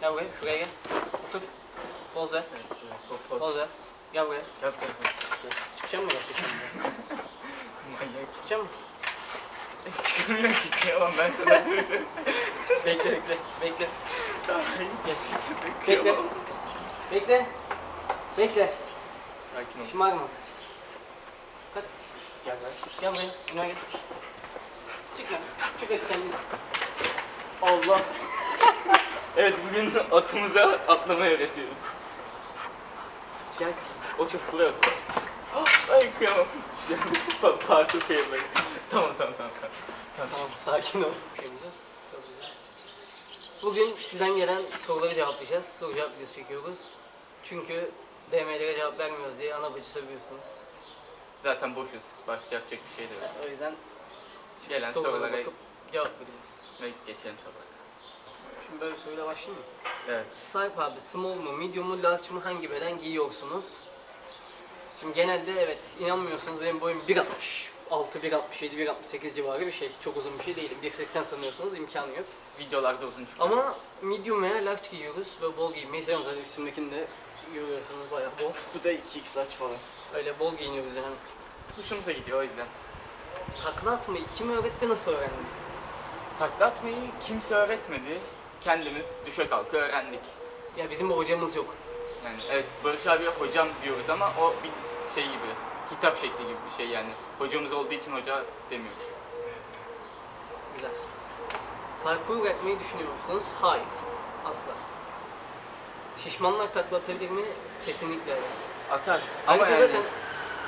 Gel buraya, şuraya gel. Otur. Poz ver. Poz ver. Gel buraya. Yap yap. Çıkacak mı? Manyak. Çıkacak mı? Çıkamıyorum ki kıyamam ben sana. Bekle bekle. Bekle. Bekle. Bekle. Bekle. Sakin ol. Şımarma. Kalk. Gel ver. Gel buraya. Önüme gel. Çık lan. Çık hadi kendini. Allah. Evet bugün atımıza atlamayı öğretiyoruz. Gel kızım. O çok buraya atıyor. Ah, Ay kıyamam. Pa parkur kıyamam. Tamam tamam tamam. tamam. Tamam sakin ol. Bugün sizden gelen soruları cevaplayacağız. Soru cevap videosu çekiyoruz. Çünkü DM'lere cevap vermiyoruz diye ana bacı seviyorsunuz. Zaten boşuz. Başka yapacak bir şey de yok. O yüzden Gelen sorulara sorulara cevap vereceğiz. ve geçelim sorulara. Şimdi böyle soruyla başlayayım mı? Evet. Sahip abi small mu, medium mu, large mı hangi beden giyiyorsunuz? Şimdi genelde evet inanmıyorsunuz benim boyum 1.60. 6, 1.67, 1.68 civarı bir şey. Çok uzun bir şey değilim. 1.80 sanıyorsunuz imkanı yok. Videolarda uzun çıkıyor. Ama medium veya large giyiyoruz ve bol giymeyi seviyorum zaten üstümdekini de görüyorsunuz bayağı bol. bu da 2x saç falan. Öyle bol giyiniyoruz yani. Hoşumuza gidiyor o yüzden. Takla atmayı kim öğretti nasıl öğrendiniz? Takla atmayı kimse öğretmedi. Kendimiz düşe kalka öğrendik. Ya bizim bir hocamız yok. Yani evet Barış abiye hocam diyoruz ama o bir şey gibi, hitap şekli gibi bir şey yani. Hocamız olduğu için hoca demiyoruz. Güzel. Parkur yapmayı düşünüyor musunuz? Hayır. Asla. Şişmanlar takla atabilir mi? Kesinlikle evet. Atar. Ama Ayrıca yani, zaten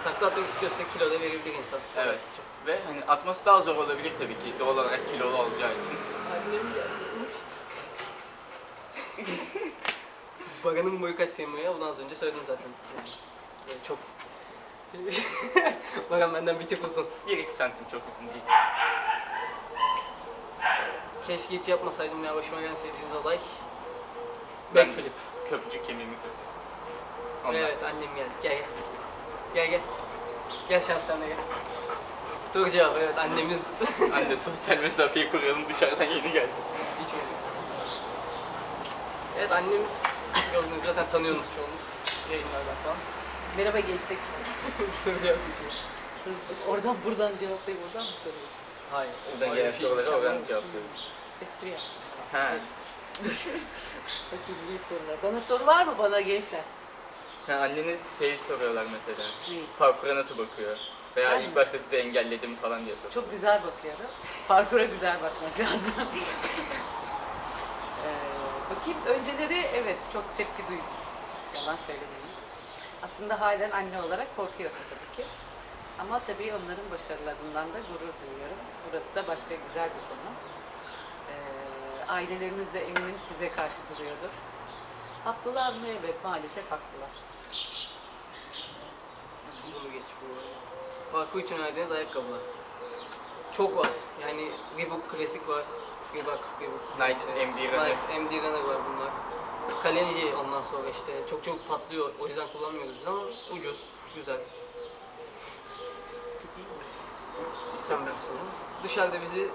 takla atmak istiyorsa kilo da verebilir insan. Evet. Ve hani atması daha zor olabilir tabii ki doğal olarak kilolu olacağı için. Annem gelmiş. Baran'ın boyu kaç boyu ya? Bunu az önce söyledim zaten. Yani böyle çok... Baran benden bir tık uzun. 1-2 santim çok uzun değil. Keşke hiç yapmasaydım ya başıma gelen sevdiğiniz olay. Ben- Backflip. Köprücük kemiğimi kırdı. Ondan. Evet annem geldi. Gel gel. Gel gel. Gel şans sen de gel. Soru cevabı evet annemiz Anne sosyal mesafeyi koruyalım dışarıdan yeni geldi. hiç öyle. Evet annemiz gördüğünüz zaten tanıyorsunuz çoğunuz yayınlardan falan. Merhaba gençlik. Soru cevap yapıyoruz. Oradan buradan cevaplayıp oradan mı soruyorsun? Hayır. Buradan öyle gelen soruları oradan cevaplıyoruz. Espri yap. Ha. Bakayım ne sorular. Bana soru var mı bana gençler? ha. Anneniz şey soruyorlar mesela. İyi. Parkura nasıl bakıyor? Veya Ben ilk mi? başta size engelledim falan diye soruyor. Çok güzel bakıyorum. Parkura güzel bakmak lazım. bakayım önceleri evet çok tepki duydum. Yalan söylemeyeyim. Aslında halen anne olarak korkuyorum tabii ki. Ama tabii onların başarılarından da gurur duyuyorum. Burası da başka güzel bir konu. Ee, aileleriniz de eminim size karşı duruyordur. Haklılar mı? Evet maalesef haklılar. Bunu geç bu. Parkur için önerdiğiniz ayakkabılar. Çok var. Yani Reebok klasik var. Reebok, Reebok. Nike, MD Runner. Nike, MD Runner var bunlar. Kalenji ondan sonra işte çok çok patlıyor. O yüzden kullanmıyoruz biz ama ucuz, güzel. Sen bilirsin. Dışarıda bizi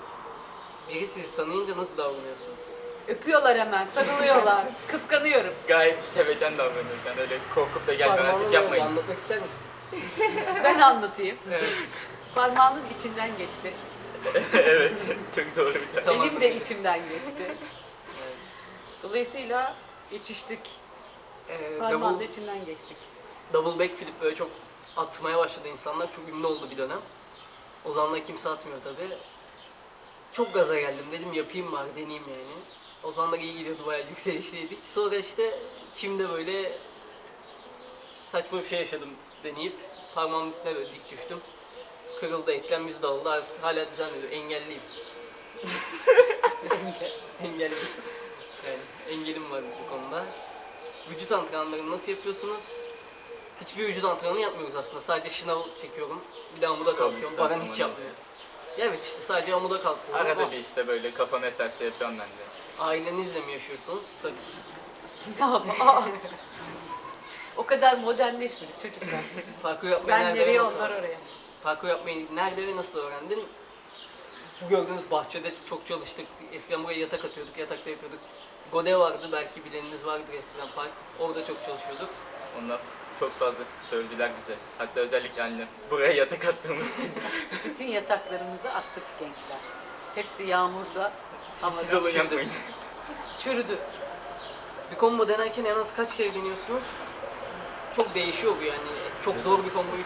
biri sizi tanıyınca nasıl davranıyorsun? Öpüyorlar hemen, sarılıyorlar. Kıskanıyorum. Gayet sevecen davranıyoruz yani öyle korkup da gelmemezlik yapmayın. Anlatmak ister misin? Ben anlatayım. Evet. Parmağının içinden geçti. evet çok doğru bir tane. Tamam. Benim de içimden geçti. Dolayısıyla geçiştik. Ee, Parmağın da double, içinden geçtik. double backflip böyle çok atmaya başladı insanlar. Çok ünlü oldu bir dönem. O zamanlar kimse atmıyor tabi. Çok gaza geldim dedim yapayım bari deneyeyim yani. O zamanlar iyi gidiyordu bayağı yükselişteydik. Sonra işte çimde böyle saçma bir şey yaşadım deneyip parmağımın üstüne böyle dik düştüm. Kırıldı, eklem yüzü dağıldı. Hala düzenliyor. Engelliyim. Engelli. Yani engelim var bu konuda. Vücut antrenmanlarını nasıl yapıyorsunuz? Hiçbir vücut antrenmanı yapmıyoruz aslında. Sadece şınav çekiyorum. Bir de amuda kalkıyorum. Baran hiç yapmıyor. Ya evet işte sadece amuda kalkıyorum. Arada bir işte böyle kafam eserse yapıyorum ben de. Ailenizle mi yaşıyorsunuz? Tabii ki. Aa! o kadar modernleşmedik çocuklar. Parkur yapmayı Ben nereye onlar oraya. Parkur yapmayı nerede ve nasıl öğrendin? Bu gördüğünüz bahçede çok çalıştık. Eskiden buraya yatak atıyorduk, yatakta yapıyorduk. Gode vardı belki bileniniz vardır eskiden park. Orada çok çalışıyorduk. Onlar çok fazla söylediler bize. Hatta özellikle annem. Buraya yatak attığımız için. Bütün yataklarımızı attık gençler. Hepsi yağmurda Siz havada olun yapmayın. çürüdü. Bir combo denerken en az kaç kere deniyorsunuz? Çok değişiyor bu yani. Çok zor bir komboyu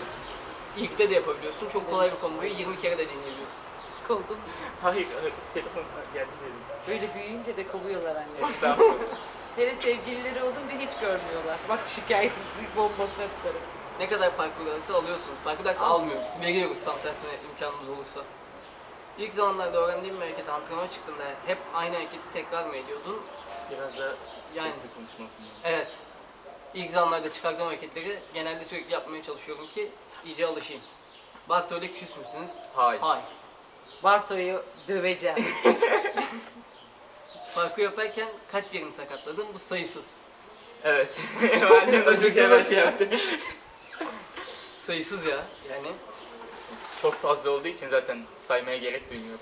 ilkte de yapabiliyorsun. Çok kolay bir komboyu 20 kere de deneyebiliyorsun. Koldum. Hayır, hayır. Telefon geldi dedim. Böyle büyüyünce de kovuyorlar anne. Estağfurullah. Hele sevgilileri olunca hiç görmüyorlar. Bak şikayet bombasına tutarım. Ne kadar parkur dersi alıyorsunuz? Parkur dersi Al. almıyoruz. Veriyoruz tam tersine imkanımız olursa. İlk zamanlarda öğrendiğim bir hareket antrenmana çıktığımda hep aynı hareketi tekrar mı ediyordun? Biraz da Yani. yani. sesli konuşmasın. Evet. İlk zamanlarda çıkardığım hareketleri genelde sürekli yapmaya çalışıyorum ki iyice alışayım. Bak öyle küs müsünüz? Hayır. Hayır. Barto'yu döveceğim. Parkur yaparken kaç yerini sakatladın? Bu sayısız. Evet. Annem özür dilerim şey yaptı. Sayısız ya yani. Çok fazla olduğu için zaten saymaya gerek duymuyorum.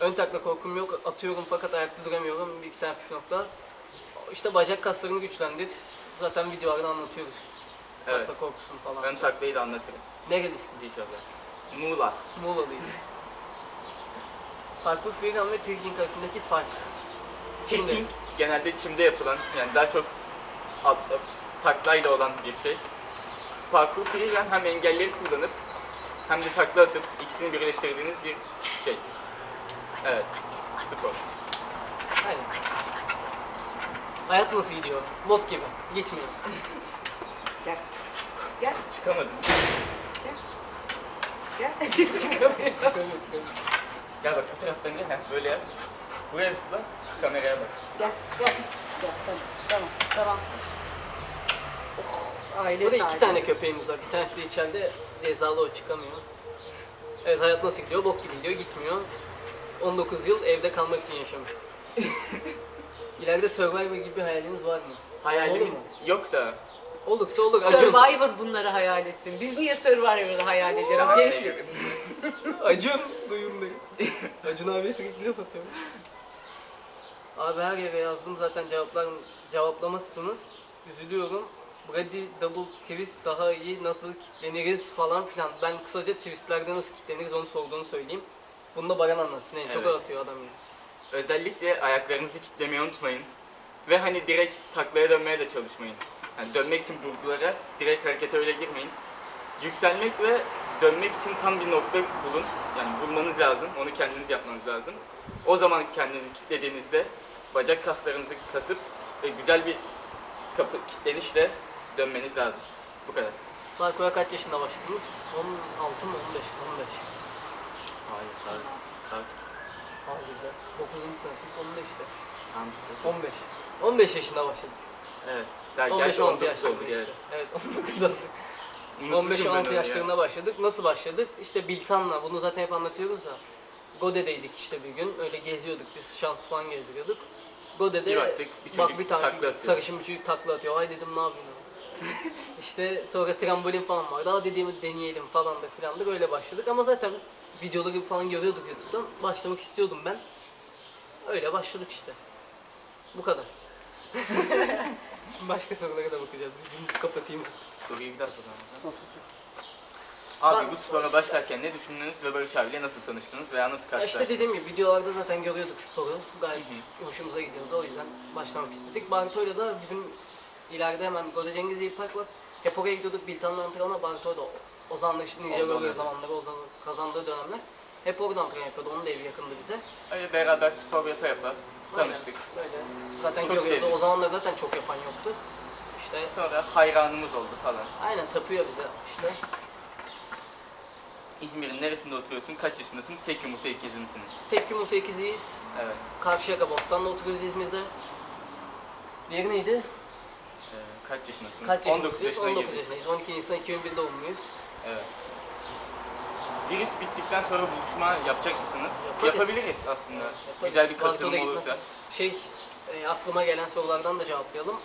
Ön takla korkum yok. Atıyorum fakat ayakta duramıyorum. Bir iki tane püf nokta. İşte bacak kaslarını güçlendir. Zaten videolarda anlatıyoruz. Evet. Takla korkusunu falan. Ön taklayı da anlatırız Nerelisiniz? inşallah. Muğla. Muğla'lıyız. Parkur freerun ve tricking arasındaki fark. Şimdi Kicking genelde çimde yapılan, yani daha çok atla, taklayla olan bir şey. Parkur freerun hem engelleri kullanıp hem de takla atıp ikisini birleştirdiğiniz bir şey. Evet, spor. aynen. Hayat nasıl gidiyor? Bok gibi. Gitmiyor. Gel. Gel. Çıkamadım. Gel. Çıkamıyor. Gel bak bu taraftan gel, ha, böyle yap. Buraya zıpla, kameraya bak. Gel. Gel. Gel. Tamam. Tamam. Tamam. Oh, aile Burada iki sahibi. tane köpeğimiz var. Bir tanesi de içeride cezalı o çıkamıyor. Evet hayat nasıl gidiyor? Bok gibi gidiyor. Gitmiyor. 19 yıl evde kalmak için yaşamışız. İleride Survivor gibi bir hayaliniz var mı? Hayalimiz Olur mu? yok da. Olursa olur. Acun. Survivor bunları hayal etsin. Biz niye Survivor'ı hayal ediyoruz? Genç Acun. Duyumdayım. Acun abi sürekli laf atıyor. Abi her yere yazdım zaten cevaplar cevaplamazsınız. Üzülüyorum. Brady double twist daha iyi nasıl kitleniriz falan filan. Ben kısaca twistlerde nasıl kitleniriz onu sorduğunu söyleyeyim. Bunu da Baran anlatsın. Yani Çok Evet. atıyor adam ya. Özellikle ayaklarınızı kitlemeyi unutmayın. Ve hani direkt taklaya dönmeye de çalışmayın. Yani dönmek için vurgulara direkt harekete öyle girmeyin. Yükselmek ve dönmek için tam bir nokta bulun. Yani bulmanız lazım. Onu kendiniz yapmanız lazım. O zaman kendinizi kitlediğinizde bacak kaslarınızı kasıp ve güzel bir kapı kitlenişle dönmeniz lazım. Bu kadar. Parkura kaç yaşında başladınız? 16 mı 15? 15. Hayır, hayır. hayır. Harbiden. 9. sınıfın sonunda işte. Tamam işte. 15. 15 yaşında başladık. Evet. Daha 15-16 gerçi 19 yaşlarında oldu, işte. evet. Evet 19 oldu. Unutmuşum ben 15-16 onu ya. yaşlarında başladık. Nasıl başladık? İşte Biltan'la, bunu zaten hep anlatıyoruz da. Gode'deydik işte bir gün. Öyle geziyorduk biz, şans falan geziyorduk. Gode'de Bir baktık, bir bak çocuk bir tane takla çocuk, atıyor. sarışın bir çocuk takla atıyor. Ay dedim ne yapayım işte sonra trambolin falan vardı. Aa dediğimi deneyelim falan da filan da böyle başladık. Ama zaten videoları falan görüyorduk YouTube'dan. Başlamak istiyordum ben. Öyle başladık işte. Bu kadar. Başka sorulara da bakacağız. Bir kapatayım. Soruyu bir daha soralım. Abi bu spora başlarken ne düşündünüz ve Barış abiyle nasıl tanıştınız veya nasıl Ya karşılaştınız? işte dediğim gibi videolarda zaten görüyorduk sporu. Gayet hoşumuza gidiyordu. O yüzden başlamak istedik. Barto'yla da bizim ileride hemen Goda Cengiz İyi Park var. Hep oraya gidiyorduk. Biltan'la antrenmana Barto'da Ozan'la işte Ninja Ondan Warrior zamanları Ozan'ın kazandığı dönemler. Hep orada antrenman yapıyordu. Onun da evi yakındı bize. Öyle beraber spor yapa yapa tanıştık. Aynen, Öyle. Zaten Çok görüyordu. sevdik. O zamanlar zaten çok yapan yoktu. İşte Sonra hayranımız oldu falan. aynen tapıyor bize işte. İzmir'in neresinde oturuyorsun? Kaç yaşındasın? Tek yumurta ikizi misiniz? Tek yumurta ikiziyiz. Evet. Karşıyaka Bostan'da oturuyoruz İzmir'de. Diğeri neydi? Ee, kaç yaşındasın? Kaç 19 yaşındayız? yaşına 19 girdik. yaşındayız. 12 Nisan 2001 doğumluyuz. Evet. Virüs bittikten sonra buluşma yapacak mısınız? Yaparız. Yapabiliriz aslında. Yaparız. Güzel bir katılım olursa. Şey, e, aklıma gelen sorulardan da cevaplayalım.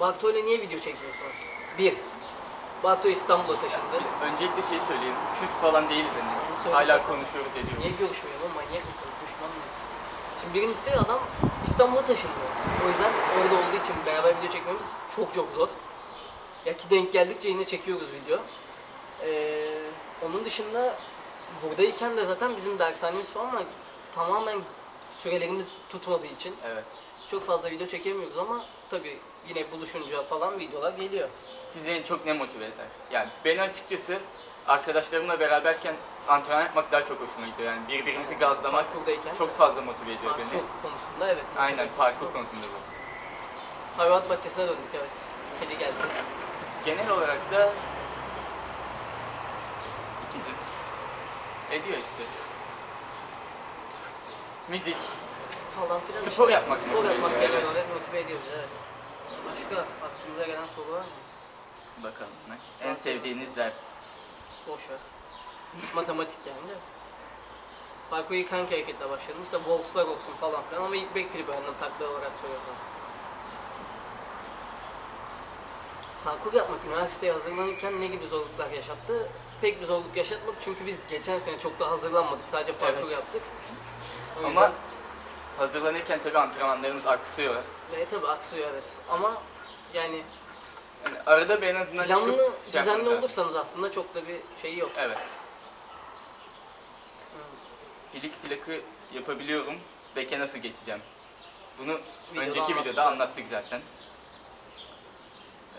Barto ile niye video çekmiyorsunuz? Bir, Barto İstanbul'a taşındı. Öncelikle şey söyleyeyim. Küs falan değiliz hani. Hala konuşuyoruz ediyoruz. Niye görüşmüyor lan? Manyak mısın? Düşman mı? Şimdi birincisi adam İstanbul'a taşındı. O yüzden orada olduğu için beraber video çekmemiz çok çok zor. Ya ki denk geldikçe yine çekiyoruz video. Ee, onun dışında buradayken de zaten bizim dershanemiz falan var. Tamamen sürelerimiz tutmadığı için Evet. çok fazla video çekemiyoruz ama tabii yine buluşunca falan videolar geliyor. Sizi en çok ne motive eder? Yani ben açıkçası arkadaşlarımla beraberken antrenman yapmak daha çok hoşuma gidiyor. Yani birbirimizi gazlamak Parkurdayken çok fazla motive ediyor parkur beni. konusunda evet. Aynen parkur konusunda bu. Hayvanat bahçesine döndük evet. Kedi geldi. Genel olarak da ikizim. Ediyor işte. Müzik. falan filan. Spor işte. yapmak Spor motive yapmak genel olarak motive ediyor bizi, evet. Başka aklınıza gelen soru var mı? Bakalım ne? En sevdiğiniz ders. Boş ver. Matematik yani de. Parkur ilk hangi hareketle başladım? İşte voltlar olsun falan filan ama ilk backflip öğrendim takla olarak soruyorsanız. Parkur yapmak üniversiteye hazırlanırken ne gibi zorluklar yaşattı? Pek bir zorluk yaşatmadı çünkü biz geçen sene çok da hazırlanmadık. Sadece parkur Evet. yaptık. O Ama yüzden- hazırlanırken tabii antrenmanlarımız aksıyor. E tabi aksıyor evet. Ama yani Yani arada bir en azından planlı, çıkıp şey düzenli yapmamız lazım. olursanız aslında çok da bir şeyi yok. Evet. Filik filakı yapabiliyorum. Beke nasıl geçeceğim? Bunu Videoda önceki videoda anlattık zaten.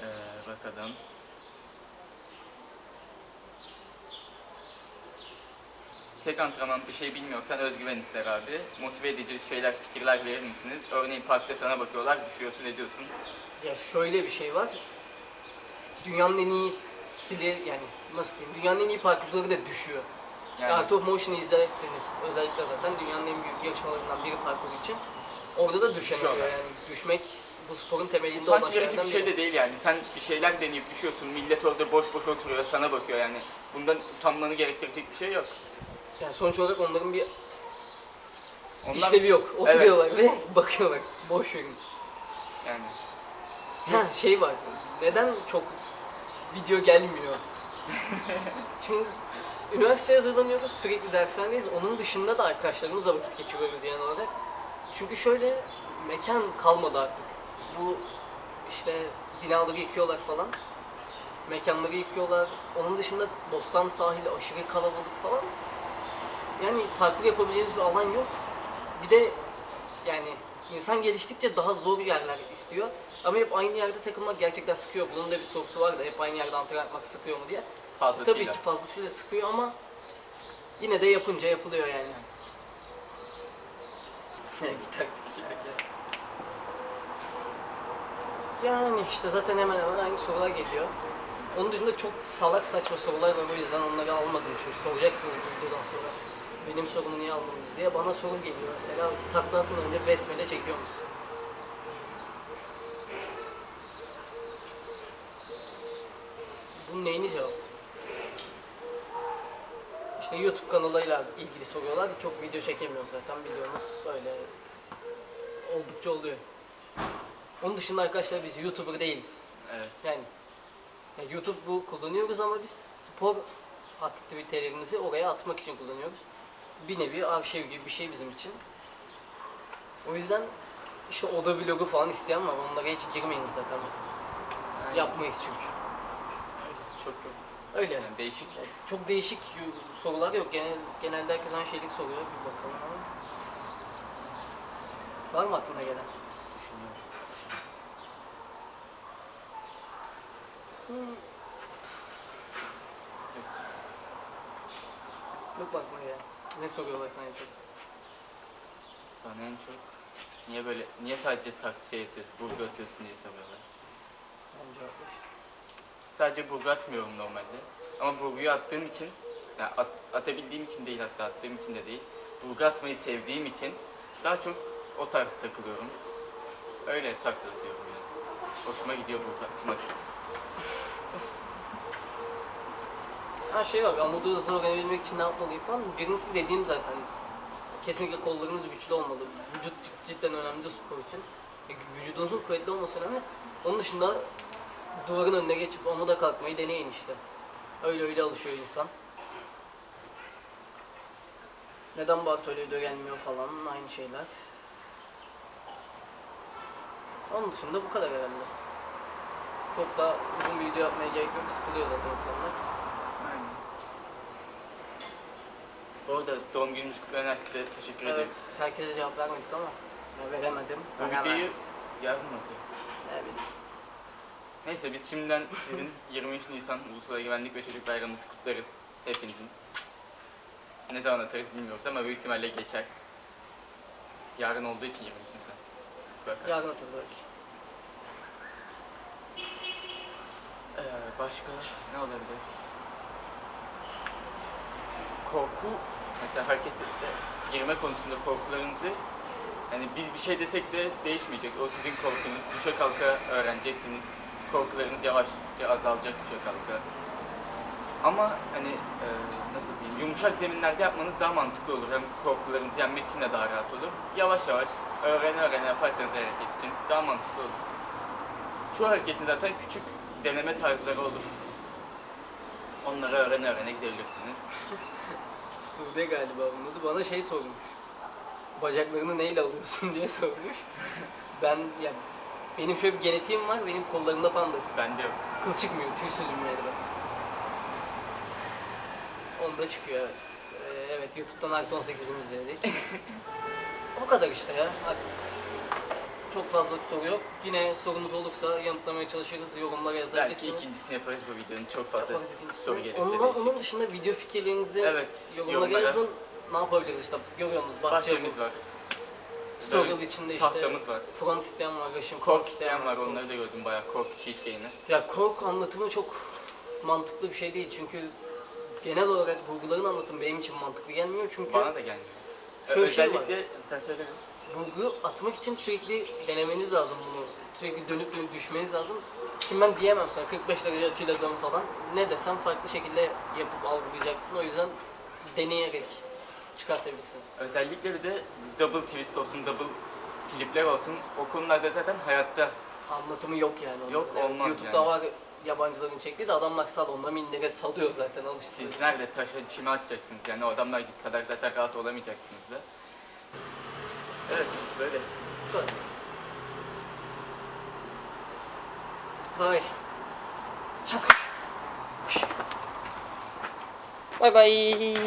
Ee, bakalım. Tek antrenman bir şey bilmiyorsan özgüven ister abi. Motive edici şeyler, fikirler verir misiniz? Örneğin parkta sana bakıyorlar, düşüyorsun, ediyorsun. Ya şöyle bir şey var. Dünyanın en iyi stili yani nasıl diyeyim? Dünyanın en iyi parkurcuları da düşüyor. Yani Art of Motion'ı izlerseniz özellikle zaten dünyanın en büyük yarışmalarından biri parkur için. Orada da düşen oluyor Düşüyorlar. yani. Düşmek bu sporun temelinde olan utanç verici şeylerden bir şey de değil yani. Sen bir şeyler deneyip düşüyorsun, millet orada boş boş oturuyor, sana bakıyor yani. Bundan utanmanı gerektirecek bir şey yok. Yani sonuç olarak onların bir Onlar işlevi yok. Oturuyorlar ve bakıyorlar. Boş verin. yani Ha şey var. Neden çok video gelmiyor? Şimdi üniversiteye hazırlanıyoruz, sürekli dershanedeyiz. Onun dışında da arkadaşlarımızla vakit geçiriyoruz yani orada. Çünkü şöyle mekan kalmadı artık. Bu işte binaları yıkıyorlar falan. Mekanları yıkıyorlar. Onun dışında Bostan sahili aşırı kalabalık falan. Yani parkur yapabileceğiniz bir alan yok. Bir de yani insan geliştikçe daha zor yerler istiyor. Ama hep aynı yerde takılmak gerçekten sıkıyor. Bunun da bir sorusu var da hep aynı yerde antrenman yapmak sıkıyor mu diye. fazlasıyla. Tabii ki fazlasıyla sıkıyor ama yine de yapınca yapılıyor yani. Bir taktik ya. Yani işte zaten hemen hemen aynı sorular geliyor. Onun dışında çok salak saçma sorular var o yüzden onları almadım çünkü soracaksınız videodan sonra. Benim sorumu niye almadınız diye bana soru geliyor mesela takla atmadan önce besmele çekiyor musun? Bunun neyini cevap? İşte YouTube kanalıyla ilgili soruyorlar. Çok video çekemiyoruz zaten biliyorsunuz. Öyle oldukça oluyor. Onun dışında arkadaşlar biz YouTuber değiliz. Evet. Yani ya YouTube bu kullanıyoruz ama biz spor aktivitelerimizi oraya atmak için kullanıyoruz. Bir nevi arşiv gibi bir şey bizim için. O yüzden işte oda vlogu falan isteyen var. Onlara hiç girmeyin zaten. Yani Yapmayız çünkü. Çok yok. Öyle. Yani değişik. Yani çok değişik sorular yok. Genel, genelde herkes aynı şeylik soruyor. Bir bakalım ama. Var mı aklına gelen? Düşünüyorum. Yok bakma ya. Ne soruyorlar sana en çok? Bana en çok niye böyle niye sadece tak şey atıyorsun, burgu atıyorsun diye soruyorlar. Tamam cevaplar. Sadece burgu atmıyorum normalde. Ama burguyu attığım için, yani at, atabildiğim için değil hatta attığım için de değil. Burgu atmayı sevdiğim için daha çok o tarz takılıyorum. Öyle takla atıyorum yani. Hoşuma gidiyor burgu atmak. Ha şey var, amudu hızını öğrenebilmek için ne yapmalıyım falan. Birincisi dediğim zaten. Kesinlikle kollarınız güçlü olmalı. Vücut cidden önemli spor için. E, Vücudunuzun kuvvetli olması önemli. Onun dışında duvarın önüne geçip amuda kalkmayı deneyin işte. Öyle öyle alışıyor insan. Neden bu atölyede gelmiyor falan aynı şeyler. Onun dışında bu kadar herhalde. Çok da uzun bir video yapmaya gerek yok. Sıkılıyor zaten insanlar. Aynen. Bu arada doğum gününüz kutlayan herkese teşekkür Evet, ederiz. herkese cevap vermedik ama veremedim. Bu videoyu yarın mı atarız? Ne bileyim. Neyse biz şimdiden sizin 23 Nisan Ulusal Güvenlik ve Çocuk Bayramınızı kutlarız hepinizin. Ne zaman atarız bilmiyoruz ama büyük ihtimalle geçer. Yarın olduğu için 23 Nisan. Bakalım. Yarın atarız belki. Ee, başka ne olabilir? Korku, mesela harekete girme konusunda korkularınızı yani biz bir şey desek de değişmeyecek. O sizin korkunuz. Düşe kalka öğreneceksiniz. Korkularınız yavaşça azalacak düşe kalka. Ama hani e, nasıl diyeyim yumuşak zeminlerde yapmanız daha mantıklı olur. Hem korkularınızı yenmek için de daha rahat olur. Yavaş yavaş öğrene öğrene yaparsanız hareket için daha mantıklı olur. Çoğu hareketin zaten küçük deneme tarzları olur. Onları öğrene öğrene gidebilirsiniz. Sude galiba bunun adı. Bana şey sormuş. Bacaklarını neyle alıyorsun diye sormuş. ben ya benim şöyle bir genetiğim var. Benim kollarımda falan da Bende yok. kıl çıkmıyor. Tüysüzüm yani ben. Onda çıkıyor evet. Ee, evet YouTube'dan artı 18'imizi izledik. o kadar işte ya artık. Çok fazla soru yok. Yine sorunuz olursa yanıtlamaya çalışırız. Yorumlara Belki yazabilirsiniz. ikincisini yaparız bu videonun çok fazla Yaparız ikincisini. soru gelirse. Onun, değişik. onun dışında video fikirlerinizi Evet, yorumlara yorumlara. yazın. Ne yapabiliriz işte görüyorsunuz bahçemiz Bahçemiz var. Tutorial içinde işte Tahtamız var. front isteyen var, Russian Kork front isteyen var onları da gördüm bayağı kork cheesecake'ini. Ya kork anlatımı çok mantıklı bir şey değil çünkü genel olarak vurguların anlatımı benim için mantıklı gelmiyor çünkü Bana da gelmiyor. Şöyle bir şey var. Özellikle sen söyle. Vurgu atmak için sürekli denemeniz lazım bunu. Sürekli dönüp dönüp düşmeniz lazım. Şimdi ben diyemem sana 45 derece açıyla dön falan. Ne desem farklı şekilde yapıp algılayacaksın. O yüzden deneyerek çıkartabilirsiniz. Özellikle bir de double twist olsun, double flipler olsun. O konularda zaten hayatta Anlatımı yok yani. onun. Yok, olmaz YouTube'da yani. var yabancıların çektiği de adamlar sal onda mindere salıyor zaten alıştı. siz nerede taşa çime atacaksınız yani o adamlar kadar zaten rahat olamayacaksınız da. Evet böyle. Bu kadar. Hay. Şans koş. Bay bay.